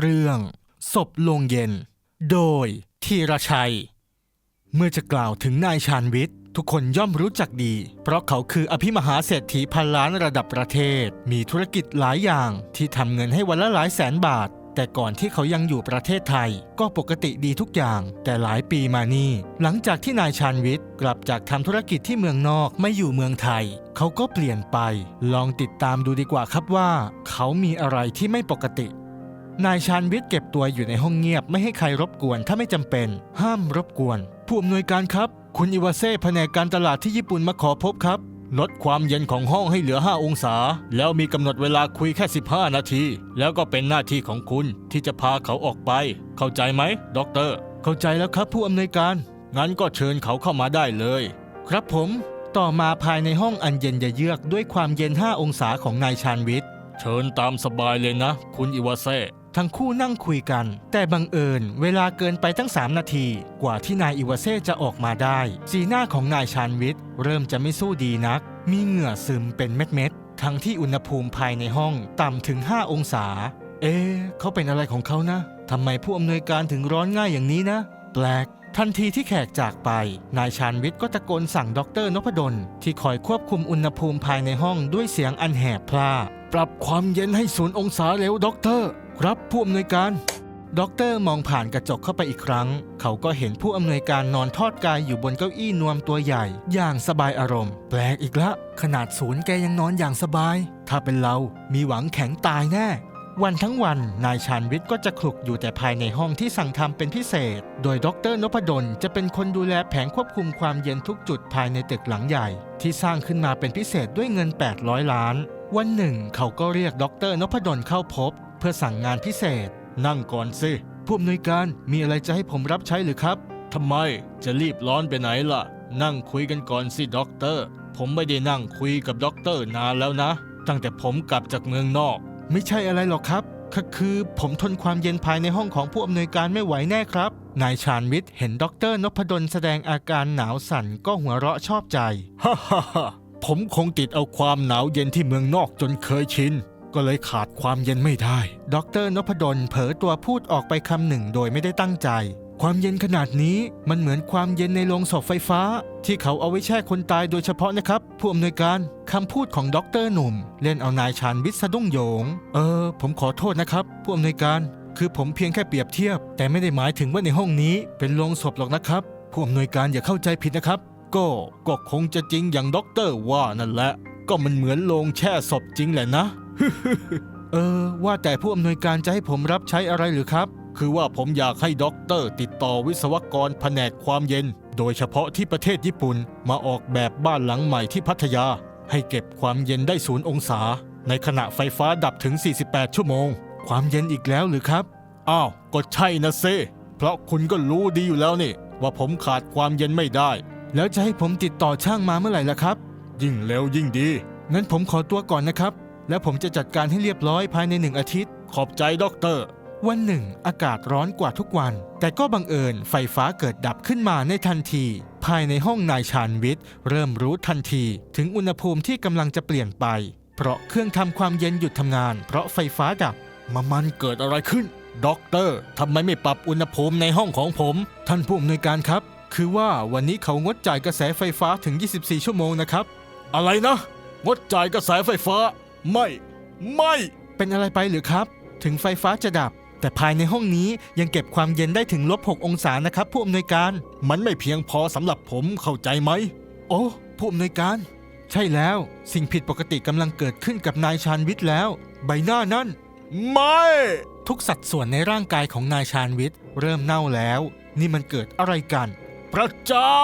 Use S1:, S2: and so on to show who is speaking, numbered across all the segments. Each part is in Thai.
S1: เรื่องศพลงเย็น โดยธีรชัย เมื่อจะกล่าวถึงนายชาญวิทย์ ทุกคนย่อมรู้จักดี เพราะเขาคืออภิมหาเศรษฐีพันล้านระดับประเทศ มีธุรกิจหลายอย่างที่ทำเงินให้วันละหลายแสนบาท แต่ก่อนที่เขายังอยู่ประเทศไทย ก็ปกติดีทุกอย่าง แต่หลายปีมานี่หลังจากที่นายชาญวิทย์กลับจากทำธุรกิจที่เมืองนอกไม่อยู่เมืองไทย เขาก็เปลี่ยนไป ลองติดตามดูดีกว่าครับว่า เขามีอะไรที่ไม่ปกติ นายชาญวิทย์เก็บตัวอยู่ในห้องเงียบไม่ให้ใครรบกวนถ้าไม่จำเป็น ห้ามรบกวน ผู้อำนวยการครับ คุณอิวาเซ่แผนกการตลาดที่ญี่ปุ่นมาขอพบครับ ลดความเย็นของห้องให้เหลือ 5 องศา แล้วมีกำหนดเวลาคุยแค่ 15 นาที แล้วก็เป็นหน้าที่ของคุณที่จะพาเขาออกไป เข้าใจไหมด็อกเตอร์ เข้าใจแล้วครับ ผู้อำนวยการ งั้นก็เชิญเขาเข้ามาได้เลย ครับผม ต่อมาภายในห้องอันเย็นเยือกด้วยความเย็น 5 องศาของนายชาญวิทย์เชิญตามสบายเลยนะ คุณอิวาเซ่ ทั้งคู่นั่งคุยกัน แต่บังเอิญเวลาเกินไปทั้ง 3 นาที กว่าที่นายอิวาเซ่จะออกมาได้ สีหน้าของนายชานวิทย์เริ่มจะไม่สู้ดีนัก มีเหงื่อซึมเป็นเม็ดๆทั้งที่อุณหภูมิภายในห้องต่ำถึง 5 องศา เอ๊เขาเป็นอะไรของเขานะทำไมผู้อำนวยการถึงร้อนง่ายอย่างนี้นะ แปลก ทันทีที่แขกจากไป นายชาญวิทย์ก็ตะโกนสั่งดรนพดล ที่คอยควบคุมอุณหภูมิภายในห้องด้วยเสียงอันแหบพร่าปรับความเย็นให้ศูนย์องศาเร็วด็อกเตอร์ ครับผู้อำนวยการด็อกเตอร์มองผ่านกระจกเข้าไปอีกครั้ง เขาก็เห็นผู้อำนวยการนอนทอดกายอยู่บนเก้าอี้นวมตัวใหญ่ อย่างสบายอารมณ์ แปลกอีกละ ขนาดศูนย์แกยังนอนอย่างสบาย ถ้าเป็นเรา มีหวังแข็งตายแน่ วันทั้งวันนายชาญวิทย์ก็จะคลุกอยู่แต่ภายในห้องที่สั่งทำเป็นพิเศษ โดยดรนพดลจะเป็นคนดูแลแผงควบคุมความเย็นทุกจุดภายในตึกหลังใหญ่ ที่สร้างขึ้นมาเป็นพิเศษด้วยเงิน 800 ล้าน วันหนึ่ง เขาก็เรียกดรนพดลเข้าพบ เพื่อสั่งงานพิเศษ นั่งก่อนสิผู้อำนวยการมีอะไรจะให้ผมรับใช้หรือครับทำไมจะรีบร้อนไปไหนล่ะ นั่งคุยกันก่อนสิด็อกเตอร์ ผมไม่ได้นั่งคุยกับด็อกเตอร์นานแล้วนะ ตั้งแต่ผมกลับจากเมืองนอก ไม่ใช่อะไรหรอกครับก็คือผมทนความเย็นภายในห้องของผู้อำนวยการไม่ไหวแน่ครับ นายชาญวิทย์เห็นด็อกเตอร์นพดลแสดงอาการหนาวสั่นก็หัวเราะชอบใจ ฮ่าฮ่าฮ่าผมคงติดเอาความหนาวเย็นที่เมืองนอกจนเคยชิน ก็เลยขาดความเย็นไม่ได้ ด็อกเตอร์นพดลเผลอตัวพูดออกไปคำหนึ่งโดยไม่ได้ตั้งใจ ความเย็นขนาดนี้มันเหมือนความเย็นในโรงศพไฟฟ้า ที่เขาเอาไว้แช่คนตายโดยเฉพาะนะครับ ผู้อำนวยการคำพูดของด็อกเตอร์หนุ่ม เล่นเอานายชาญวิทย์สะดุ้งโยง เออ ผมขอโทษนะครับ ผู้อำนวยการ คือผมเพียงแค่เปรียบเทียบ แต่ไม่ได้หมายถึงว่าในห้องนี้เป็นโรงศพหรอกนะครับ ผู้อำนวยการอย่าเข้าใจผิดนะครับ ก็ก็คงจะจริงอย่างด็อกเตอร์ว่านั่นแหละ ก็มันเหมือนโรงแช่ศพจริงแหละนะ เออ ว่าแต่ผู้อำนวยการจะให้ผมรับใช้อะไรหรือครับ คือว่าผมอยากให้ด็อกเตอร์ติดต่อวิศวกรแผนกความเย็น โดยเฉพาะที่ประเทศญี่ปุ่นมาออกแบบบ้านหลังใหม่ที่พัทยา ให้เก็บความเย็นได้ศูนย์องศา ในขณะไฟฟ้าดับถึง 48 ชั่วโมง ความเย็นอีกแล้วหรือครับ อ้าวก็ใช่นะเซเพราะคุณก็รู้ดีอยู่แล้วนี่ ว่าผมขาดความเย็นไม่ได้ แล้วจะให้ผมติดต่อช่างมาเมื่อไหร่ล่ะครับ ยิ่งเร็วยิ่งดีงั้นผมขอตัวก่อนนะครับ แล้วผมจะจัดการให้เรียบร้อยภายในหนึ่งอาทิตย์ ขอบใจด็อกเตอร์ วันหนึ่ง อากาศร้อนกว่าทุกวัน แต่ก็บังเอิญไฟฟ้าเกิดดับขึ้นมาในทันที ภายในห้องนายชาญวิทย์ เริ่มรู้ทันที ถึงอุณหภูมิที่กำลังจะเปลี่ยนไป เพราะเครื่องทำความเย็นหยุดทำงาน เพราะไฟฟ้าดับมามันเกิดอะไรขึ้น ด็อกเตอร์ทำไมไม่ปรับอุณหภูมิในห้องของผม ท่านผู้อำนวยการครับ คือว่าวันนี้เขางดจ่ายกระแสไฟฟ้าถึง 24 ชั่วโมงนะครับ อะไรนะ งดจ่ายกระแสไฟฟ้า ไม่ ไม่ เป็นอะไรไปหรือครับ ถึงไฟฟ้าจะดับ แต่ภายในห้องนี้ยังเก็บความเย็นได้ถึงลบ 6 องศานะครับผู้อำนวยการ มันไม่เพียงพอสำหรับผมเข้าใจไหม โอ้ ผู้อำนวยการ ใช่แล้ว สิ่งผิดปกติกำลังเกิดขึ้นกับนายชาญวิทย์แล้ว ใบหน้านั่น ไม่ ทุกสัดส่วนในร่างกายของนายชาญวิทย์เริ่มเน่าแล้ว นี่มันเกิดอะไรกัน พระเจ้า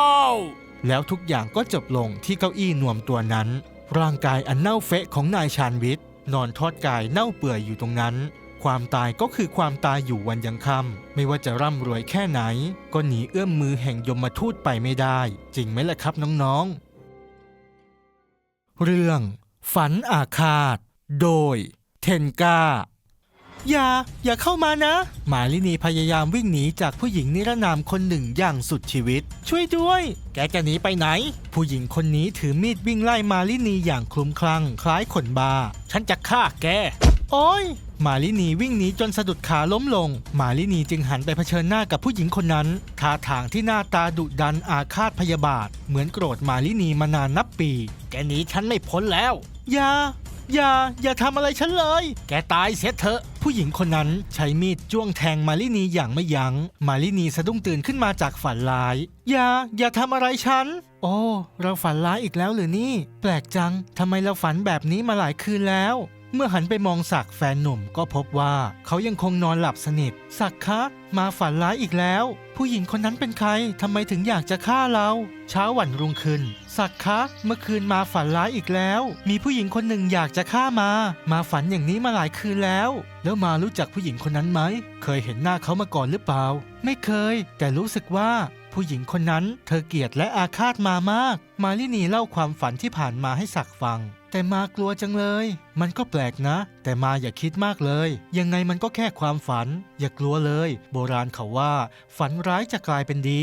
S1: แล้วทุกอย่างก็จบลงที่เก้าอี้นวมตัวนั้น ร่างกายอันเน่าเฟะของนายชาญวิทย์นอนทอดกายเน่าเปื่อยอยู่ตรงนั้น ความตายก็คือความตายอยู่วันยังค่ำไม่ว่าจะร่ำรวยแค่ไหน ก็หนีเอื้อมมือแห่งยมทูตไปไม่ได้ จริงไหมล่ะครับน้องๆ เรื่อง ฝันอาฆาต โดย เทนกาอย่า อย่าเข้ามานะ หมาลินีพยายามวิ่งหนีจากผู้หญิงนิรนามคนหนึ่งอย่างสุดชีวิต ช่วยด้วย แกจะหนีไปไหน ผู้หญิงคนนี้ถือมีดวิ่งไล่มาลินีอย่างคลุมคลั่งคล้ายคนบาฉันจะฆ่าแก โอ้ยมาลินีวิ่งหนีจนสะดุดขาล้มลง มาลินีจึงหันไปเผชิญหน้ากับผู้หญิงคนนั้น ท่าทางที่หน้าตาดุดันอาฆาตพยาบาท เหมือนโกรธมาลินีมานานนับปี แกหนีฉันไม่พ้นแล้ว อย่า อย่า อย่าทำอะไรฉันเลย แกตายเสียเถอะ ผู้หญิงคนนั้นใช้มีดจ้วงแทงมาลินีอย่างไม่ยัง้ง มาลินีสะดุ้งตื่นขึ้นมาจากฝันร้าย อย่า อย่าทำอะไรฉัน โอ้ เราฝันร้ายอีกแล้วหรือนี่ แปลกจังทำไมเราฝันแบบนี้มาหลายคืนแล้ว เมื่อหันไปมองศักแฟนหนุ่มก็พบว่าเขายังคงนอนหลับสนิทศักคะมาฝันร้ายอีกแล้ว ผู้หญิงคนนั้นเป็นใครทำไมถึงอยากจะฆ่าเรา เช้าวันรุ่งขึ้นศักคะเมื่อคืนมาฝันร้ายอีกแล้ว มีผู้หญิงคนหนึ่งอยากจะฆ่ามา มาฝันอย่างนี้มาหลายคืนแล้ว แล้วมารู้จักผู้หญิงคนนั้นไหม เคยเห็นหน้าเขามาก่อนหรือเปล่า ไม่เคย แต่รู้สึกว่าผู้หญิงคนนั้นเธอเกลียดและอาฆาตมามาก มาลินีเล่าความฝันที่ผ่านมาให้ศักฟัง แต่มากลัวจังเลย มันก็แปลกนะ แต่มาอย่าคิดมากเลย ยังไงมันก็แค่ความฝัน อย่ากลัวเลย โบราณเขาว่า ฝันร้ายจะกลายเป็นดี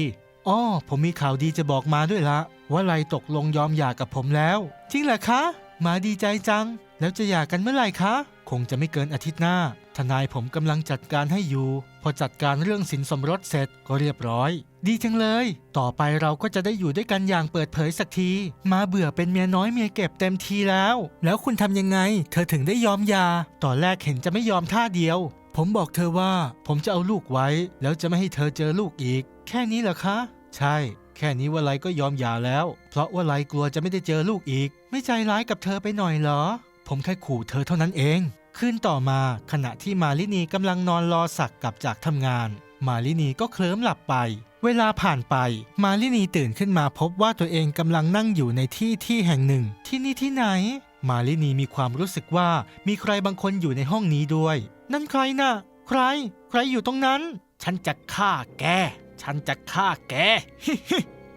S1: อ้อผมมีข่าวดีจะบอกมาด้วยละว่าไลตกลงยอมหย่ากับผมแล้ว จริงเหรอคะ มาดีใจจัง แล้วจะหย่ากันเมื่อไหร่คะ คงจะไม่เกินอาทิตย์หน้า ทนายผมกำลังจัดการให้อยู่ พอจัดการเรื่องสินสมรสเสร็จก็เรียบร้อย ดีจังเลย ต่อไปเราก็จะได้อยู่ด้วยกันอย่างเปิดเผยสักที มาเบื่อเป็นเมียน้อยเมียเก็บเต็มทีแล้ว แล้วคุณทำยังไง เธอถึงได้ยอมยา ตอนแรกเห็นจะไม่ยอมท่าเดียว ผมบอกเธอว่า ผมจะเอาลูกไว้ แล้วจะไม่ให้เธอเจอลูกอีก แค่นี้เหรอคะ ใช่แค่นี้ว่าไลก็ยอมหย่าแล้ว เพราะว่าไลกลัวจะไม่ได้เจอลูกอีก ไม่ใจร้ายกับเธอไปหน่อยเหรอ ผมแค่ขู่เธอเท่านั้นเอง คืนต่อมาขณะที่มาลินีกำลังนอนรอสักกลับจากทำงาน มาลินีก็เคลิ้มหลับไป เวลาผ่านไป มาลินีตื่นขึ้นมาพบว่าตัวเองกำลังนั่งอยู่ในที่ที่แห่งหนึ่ง ที่นี่ที่ไหน มาลินีมีความรู้สึกว่ามีใครบางคนอยู่ในห้องนี้ด้วย นั่นใครน่ะ ใคร ใครอยู่ตรงนั้น ฉันจะฆ่าแก ฉันจะฆ่าแก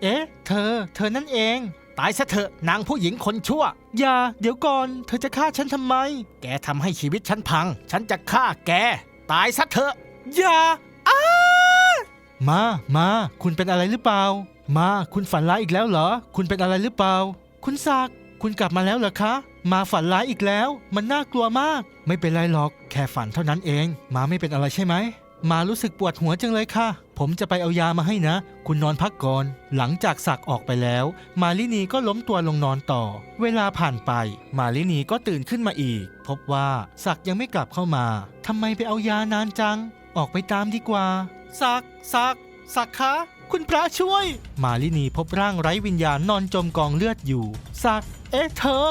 S1: เอ๊ะ เธอ เธอนั่นเอง ตายซะเถอะนางผู้หญิงคนชั่ว อย่า เดี๋ยวก่อน เธอจะฆ่าฉันทำไม แกทำให้ชีวิตฉันพัง ฉันจะฆ่าแก ตายซะเถอะ อย่าอ้ามา มา คุณเป็นอะไรหรือเปล่า มา คุณฝันร้ายอีกแล้วเหรอ คุณเป็นอะไรหรือเปล่า คุณศักดิ์คุณกลับมาแล้วเหรอคะ มาฝันร้ายอีกแล้ว มันน่ากลัวมาก ไม่เป็นไรหรอก แค่ฝันเท่านั้นเอง มาไม่เป็นอะไรใช่ไหม มารู้สึกปวดหัวจังเลยค่ะ ผมจะไปเอายามาให้นะ คุณนอนพักก่อน หลังจากสักออกไปแล้ว มาลินีก็ล้มตัวลงนอนต่อ เวลาผ่านไป มาลินีก็ตื่นขึ้นมาอีก พบว่าสักยังไม่กลับเข้ามาทำไมไปเอายานานจัง ออกไปตามดีกว่า สักสักสักคะคุณพระช่วย มาลินีพบร่างไร้วิญญาณนอนจมกองเลือดอยู่ สัก เอ๊ะเธอ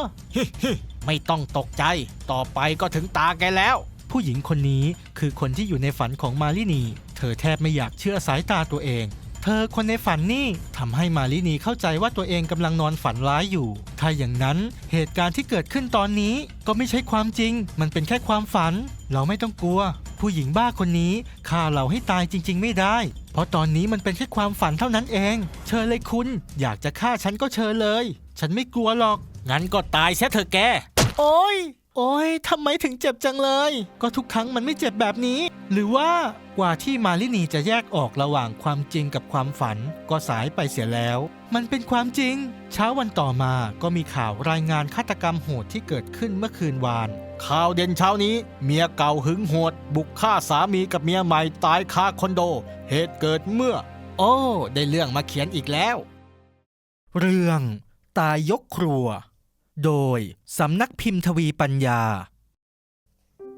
S1: ไม่ต้องตกใจ ต่อไปก็ถึงตาแกแล้ว ผู้หญิงคนนี้คือคนที่อยู่ในฝันของมาลินี เธอแทบไม่อยากเชื่อสายตาตัวเอง เธอคนในฝันนี่ทำให้มาลินีเข้าใจว่าตัวเองกำลังนอนฝันร้ายอยู่ ถ้าอย่างนั้นเหตุการณ์ที่เกิดขึ้นตอนนี้ก็ไม่ใช่ความจริง มันเป็นแค่ความฝัน เราไม่ต้องกลัว ผู้หญิงบ้าคนนี้ฆ่าเราให้ตายจริง ๆ ไม่ได้ เพราะตอนนี้มันเป็นแค่ความฝันเท่านั้นเอง เชิญเลยคุณ อยากจะฆ่าฉันก็เชิญเลย ฉันไม่กลัวหรอก งั้นก็ตายเสียเถอะแก โอ้ย โอ้ยทำไมถึงเจ็บจังเลย ก็ทุกครั้งมันไม่เจ็บแบบนี้ หรือว่ากว่าที่มาลินีจะแยกออกระหว่างความจริงกับความฝัน ก็สายไปเสียแล้ว มันเป็นความจริง เช้าวันต่อมาก็มีข่าวรายงานฆาตกรรมโหดที่เกิดขึ้นเมื่อคืนวาน ข่าวเด่นเช้านี้ เมียเก่าหึงโหด บุกฆ่าสามีกับเมียใหม่ตายคาคอนโด เหตุเกิดเมื่อ โอ้ ได้เรื่องมาเขียนอีกแล้ว เรื่องตายยกครัว โดยสำนักพิมพ์ทวีปัญญา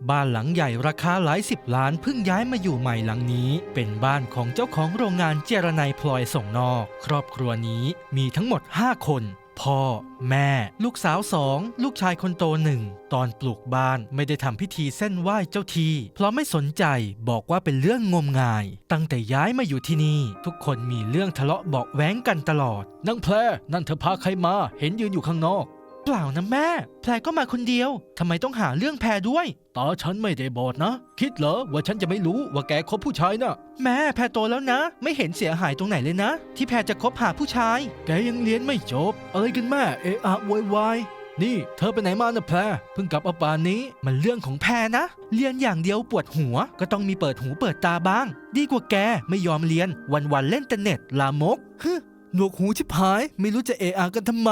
S1: บ้านหลังใหญ่ราคาหลายสิบล้านเพิ่งย้ายมาอยู่ใหม่หลังนี้ เป็นบ้านของเจ้าของโรงงานเจรไนพลอยส่งนอก ครอบครัวนี้มีทั้งหมด 5 คนพ่อ แม่ ลูกสาวสองลูกชายคนโตหนึ่งตอนปลูกบ้านไม่ได้ทำพิธีเส้นไหว้เจ้าทีเพราะไม่สนใจบอกว่าเป็นเรื่องงมงาย ตั้งแต่ย้ายมาอยู่ที่นี่ ทุกคนมีเรื่องทะเลาะเบาะแว้งกันตลอดนั่งแพรนั่นเธอพาใครมา เห็นยืนอยู่ข้างนอก เปล่านะแม่ แพรก็มาคนเดียว ทำไมต้องหาเรื่องแพรด้วย ตาฉันไม่ได้บอดนะ คิดเหรอว่าฉันจะไม่รู้ว่าแกคบผู้ชายนะ่ะ แม่แพรโตแล้วนะ ไม่เห็นเสียหายตรงไหนเลยนะ ที่แพรจะคบหาผู้ชาย แกยังเรียนไม่จบ อะไรกันแม่เอะอะโวยวายนี่ เธอไปไหนมานะแพรเพิ่งกลับอาป่านนี้มันเรื่องของแพรนะ เรียนอย่างเดียวปวดหัว ก็ต้องมีเปิดหูเปิดตาบ้าง ดีกว่าแกไม่ยอมเรียนวันๆเล่นแต่เน็ตลามกฮึหนวกหูชิบหาย ไม่รู้จะเอะอะกันทำไม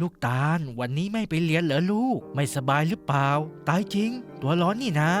S1: ลูกตาล วันนี้ไม่ไปเรียนเหรอลูก ไม่สบายหรือเปล่า ตายจริง ตัวร้อนนี่นะ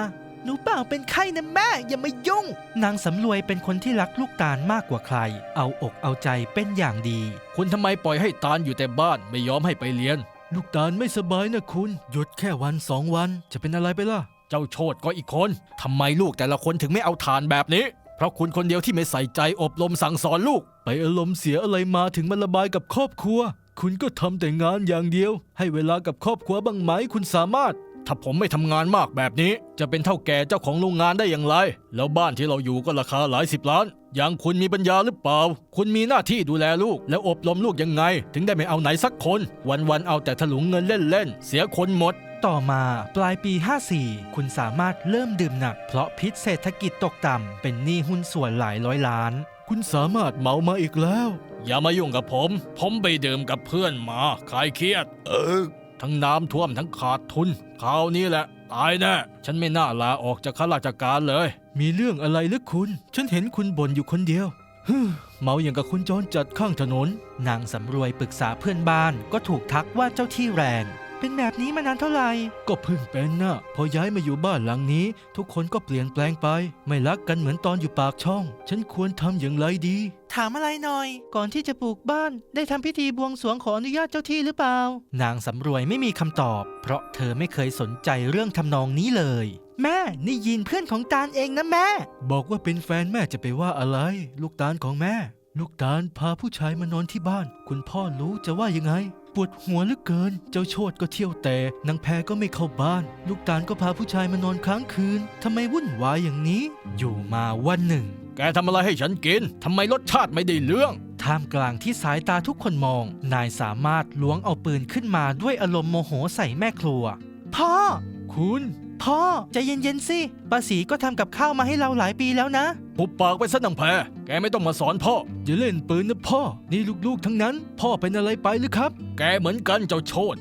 S1: หนูเปล่าเป็นไข้นะแม่ อย่ามายุ่ง นางสำรวยเป็นคนที่รักลูกตาลมากกว่าใคร เอาอกเอาใจเป็นอย่างดี
S2: คุณทำไมปล่อยให้ตาลอยู่แต่บ้านไม่ยอมให้ไปเรียน
S1: ลูกตาลไม่สบายนะคุณ หยุดแค่วันสองวันจะเป็นอะไรไปล่ะ
S2: เจ้าโชดก็อีกคนทำไมลูกแต่ละคนถึงไม่เอาทานแบบนี้ เพราะคุณคนเดียวที่ไม่ใส่ใจอบรมสั่งสอนลูก
S1: ไปอารมณ์เสียอะไรมาถึงมาระบายกับครอบครัว คุณก็ทำแต่งานอย่างเดียว ให้เวลากับครอบครัวบ้างไหมคุณสามารถ
S2: ถ้าผมไม่ทำงานมากแบบนี้ จะเป็นเท่าแก่เจ้าของโรงงานได้อย่างไร แล้วบ้านที่เราอยู่ก็ราคาหลายสิบล้าน อย่างคุณมีปัญญาหรือเปล่า คุณมีหน้าที่ดูแลลูก แล้วอบรมลูกยังไง ถึงได้ไม่เอาไหนสักคน วันๆเอาแต่ถลุงเงินเล่นๆเสียคนหมด
S1: ต่อมาปลายปี 54 คุณสามารถเริ่มดื่มหนัก เพราะพิษเศรษฐกิจตกต่ำเป็นหนี้หุ้นส่วนหลายร้อยล้าน คุณสามารถเมามาอีกแล้ว
S2: อย่ามายุ่งกับผม ผมไปดื่มกับเพื่อนมาคลายเครียด เออ ทั้งน้ำท่วมทั้งขาดทุนคราวนี้แหละ ตายแน่ ฉันไม่น่าลาออกจากข้าราชการเลย
S1: มีเรื่องอะไรหรือคุณ ฉันเห็นคุณบ่นอยู่คนเดียวฮึมเมาอย่างกับคุณจรจัดข้างถนน นางสำรวยปรึกษาเพื่อนบ้านก็ถูกทักว่าเจ้าที่แรง เป็นแบบนี้มานานเท่าไหร่ ก็เพิ่งเป็นนะพอย้ายมาอยู่บ้านหลังนี้ ทุกคนก็เปลี่ยนแปลงไป ไม่รักกันเหมือนตอนอยู่ปากช่อง ฉันควรทำอย่างไรดี ถามอะไรหน่อย ก่อนที่จะปลูกบ้าน ได้ทำพิธีบวงสรวงขออนุญาตเจ้าที่หรือเปล่า นางสำรวยไม่มีคำตอบ เพราะเธอไม่เคยสนใจเรื่องทำนองนี้เลย แม่นี่ยินเพื่อนของตาลเองนะแม่ บอกว่าเป็นแฟนแม่จะไปว่าอะไร ลูกตาลของแม่ ลูกตาลพาผู้ชายมานอนที่บ้าน คุณพ่อรู้จะว่ายังไง ปวดหัวเหลือเกิน เจ้าโชดก็เที่ยวแต่นางแพรก็ไม่เข้าบ้าน ลูกตาลก็พาผู้ชายมานอนค้างคืนทำไมวุ่นวายอย่างนี้ อยู่มาวันหนึ่ง
S2: แกทำอะไรให้ฉันกิน ทำไมรสชาติไม่ได้เรื่อง
S1: ท่ามกลางที่สายตาทุกคนมอง นายสามารถล้วงเอาปืนขึ้นมาด้วยอารมณ์โมโหใส่แม่ครัว พ่อ คุณ พ่อใจเย็นๆสิป้าสีก็ทำกับข้าวมาให้เราหลายปีแล้วนะ
S2: ปุบปากไปซะนังแพรแกไม่ต้องมาสอนพ่อ
S1: อย่าเล่นปืนนะพ่อ นี่ลูกๆทั้งนั้น พ่อเป็นอะไรไปหรือครับ
S2: แกเหมือนกันเจ้าโชด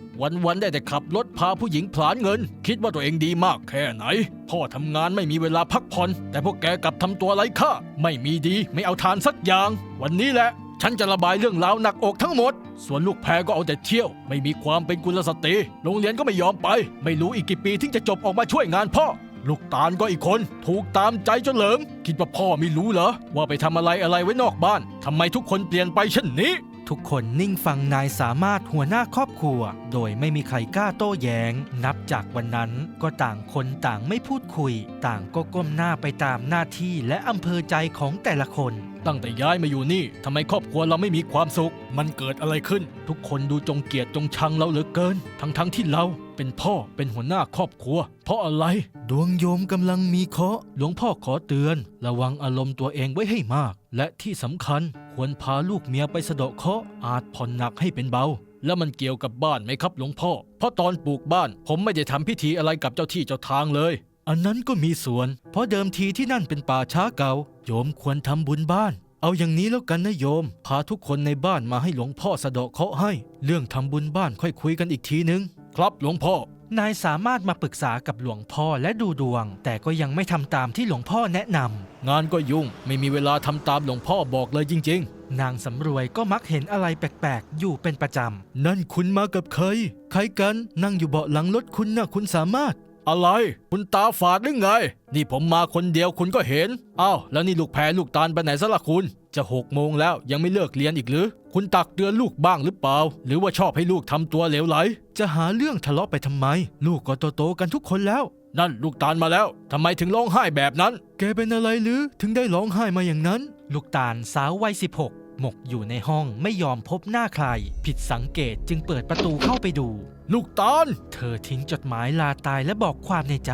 S2: วันๆได้แต่ขับรถพาผู้หญิงผลานเงิน คิดว่าตัวเองดีมากแค่ไหน พ่อทำงานไม่มีเวลาพักผ่อน แต่พวกแกกลับทำตัวไร้ค่า ไม่มีดีไม่เอาทานสักอย่าง วันนี้แหละ ฉันจะระบายเรื่องราวหนักอกทั้งหมด ส่วนลูกแพรก็เอาแต่เที่ยว ไม่มีความเป็นกุลสตรี โรงเรียนก็ไม่ยอมไป ไม่รู้อีกกี่ปีถึงจะจบออกมาช่วยงานพ่อ ลูกตาลก็อีกคน ถูกตามใจจนเหลิง คิดว่าพ่อไม่รู้เหรอ ว่าไปทำอะไรอะไรไว้นอกบ้านทำไมทุกคนเปลี่ยนไปเช่นนี้
S1: ทุกคนนิ่งฟังนายสามารถหัวหน้าครอบครัว โดยไม่มีใครกล้าโต้แย้ง นับจากวันนั้นก็ต่างคนต่างไม่พูดคุย ต่างก็ก้มหน้าไปตามหน้าที่และอำเภอใจของแต่ละคน
S2: ตั้งแต่ย้ายมาอยู่นี่ทำไมครอบครัวเราไม่มีความสุข มันเกิดอะไรขึ้น ทุกคนดูจงเกลียดจงชังเราเหลือเกิน ทั้งๆที่เรา เป็นพ่อเป็นหัวหน้าครอบครัว เพราะอะไร
S1: ดวงโยมกำลังมีเคราะห์หลวงพ่อขอเตือน ระวังอารมณ์ตัวเองไว้ให้มาก และที่สำคัญควรพาลูกเมียไปสะเดาะเคราะห์อาจผ่อนหนักให้เป็นเบา
S2: แล้วมันเกี่ยวกับบ้านไหมครับหลวงพ่อ เพราะตอนปลูกบ้าน ผมไม่ได้ทำพิธีอะไรกับเจ้าที่เจ้าทางเลย
S1: อันนั้นก็มีส่วน เพราะเดิมทีที่นั่นเป็นป่าช้าเก่า โยมควรทำบุญบ้าน เอาอย่างนี้แล้วกันนะโยม พาทุกคนในบ้านมาให้หลวงพ่อสะเดาะเคราะห์ให้ เรื่องทำบุญบ้านค่อยคุยกันอีกทีนึง
S2: ครับหลวงพ่อ
S1: นายสามารถมาปรึกษากับหลวงพ่อและดูดวง แต่ก็ยังไม่ทำตามที่หลวงพ่อแนะนำ
S2: งานก็ยุ่ง ไม่มีเวลาทำตามหลวงพ่อบอกเลยจริง
S1: นางสำรวยก็มักเห็นอะไรแปลกๆ อยู่เป็นประจำนั่นคุณมากับใคร ใครกัน นั่งอยู่เบาะหลังรถคุณนะคุณสามารถ
S2: ๆ อะไร คุณตาฝาดหรือไง นี่ผมมาคนเดียวคุณก็เห็นอ้าวแล้วนี่ลูกแพรลูกตาลไปไหนซะล่ะคุณ จะหกโมงแล้วยังไม่เลิกเรียนอีกหรือ คุณตักเตือนลูกบ้างหรือเปล่า หรือว่าชอบให้ลูกทำตัวเหลวไหล
S1: จะหาเรื่องทะเลาะไปทำไม ลูกก็โตๆกันทุกคนแล้ว
S2: นั่นลูกตาลมาแล้วทำไมถึงร้องไห้แบบนั้น
S1: แกเป็นอะไรหรือถึงได้ร้องไห้มาอย่างนั้น ลูกตาลสาววัย16 หมกอยู่ในห้องไม่ยอมพบหน้าใคร ผิดสังเกตจึงเปิดประตูเข้าไปดู
S2: ลูกตาล
S1: เธอทิ้งจดหมายลาตายและบอกความในใจ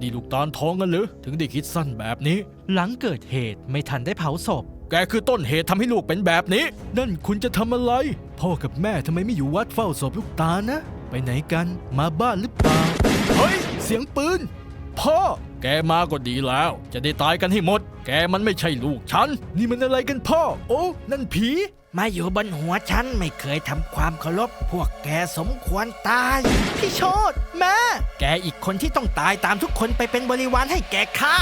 S2: นี่ลูกตาลท้องกันหรือ ถึงได้คิดสั้นแบบนี้
S1: หลังเกิดเหตุไม่ทันได้เผาศพ
S2: แกคือต้นเหตุทำให้ลูกเป็นแบบนี้
S1: นั่นคุณจะทำอะไร พ่อกับแม่ทำไมไม่อยู่วัดเฝ้าศพลูกตาลนะ ไปไหนกันมาบ้านหรือเปล่า
S2: เฮ้ย
S1: เสียงปืน
S2: พ่อ แกมาก็ดีแล้ว จะได้ตายกันให้หมด แกมันไม่ใช่ลูกฉัน
S1: นี่มันอะไรกันพ่อ โอ้นั่นผี
S3: มาอยู่บนหัวฉันไม่เคยทำความเคารพพวกแกสมควรตาย
S1: พี่โชดแม่
S3: แกอีกคนที่ต้องตายตามทุกคนไปเป็นบริวารให้แกฆ่า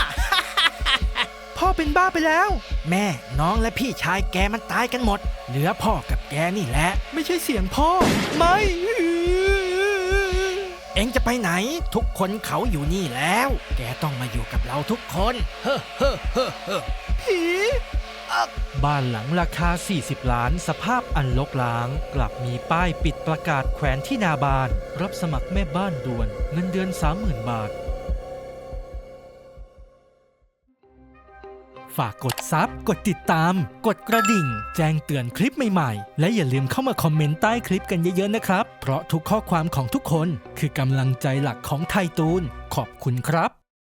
S1: พ่อเป็นบ้าไปแล้ว
S3: แม่น้องและพี่ชายแกมันตายกันหมด เหลือพ่อกับแกนี่แหละ
S1: ไม่ใช่เสียงพ่อ ไม่
S3: เอ็งจะไปไหน ทุกคนเขาอยู่นี่แล้ว แกต้องมาอยู่กับเราทุกคน เฮ้อเฮ้อเฮ้อเฮ้อ
S1: ผีบ้านหลังราคา 40 ล้าน สภาพอันลกล้าง กลับมีป้ายปิดประกาศแขวนที่หนาบาน รับสมัครแม่บ้านด่วน เงินเดือน 30,000 บาท ฝากกดซับกดติดตาม กดกระดิ่ง แจ้งเตือนคลิปใหม่ๆ และอย่าลืมเข้ามาคอมเมนต์ใต้คลิปกันเยอะๆนะครับ เพราะทุกข้อความของทุกคนคือกำลังใจหลักของไทยตูน ขอบคุณครับ